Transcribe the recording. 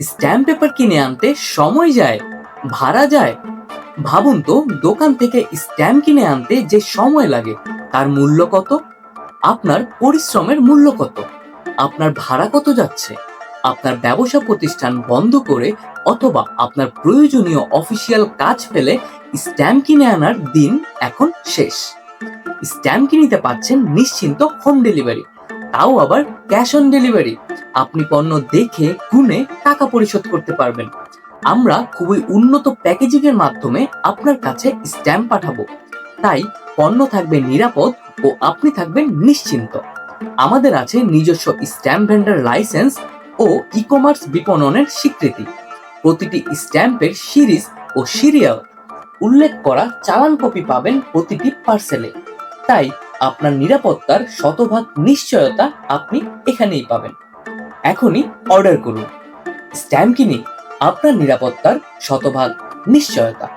Stamp paper কিনে আনতে সময় যায়, ভাড়া যায়। ভাবুন তো, দোকান থেকে স্ট্যাম্প কিনে আনতে যে সময় লাগে, তার মূল্য কত? আপনার পরিশ্রমের মূল্য কত? আপনার ভাড়া কত যাচ্ছে? আপনার ব্যবসা প্রতিষ্ঠান বন্ধ করে অথবা আপনার প্রয়োজনীয় অফিসিয়াল কাজ ফেলে স্ট্যাম্প কিনে আনার দিন এখন শেষ। স্ট্যাম্প কিনতে পাচ্ছেন নিশ্চিন্ত হোম ডেলিভারি তাও আবার ক্যাশ অন ডেলিভারি আপনি পণ্য দেখে, গুনে টাকা পরিশোধ করতে পারবেন। আমরা খুবই উন্নত প্যাকেজিং এর মাধ্যমে আপনার কাছে স্ট্যাম্প পাঠাবো। তাই পণ্য থাকবে নিরাপদ ও আপনি থাকবেন নিশ্চিন্ত। আমাদের আছে নিজস্ব স্ট্যাম্প ভেন্ডার লাইসেন্স ও ই কমার্স বিপণনের স্বীকৃতি। প্রতিটি স্ট্যাম্পের সিরিজ ও সিরিয়াল উল্লেখ করা চালান কপি পাবেন প্রতিটি পার্সেলে তাই আপনার নিরাপত্তার শতভাগ নিশ্চয়তা আপনি এখানেই পাবেন। এখনই অর্ডার করুন। স্ট্যাম্প কিনে আপনার নিরাপত্তার শতভাগ নিশ্চয়তা।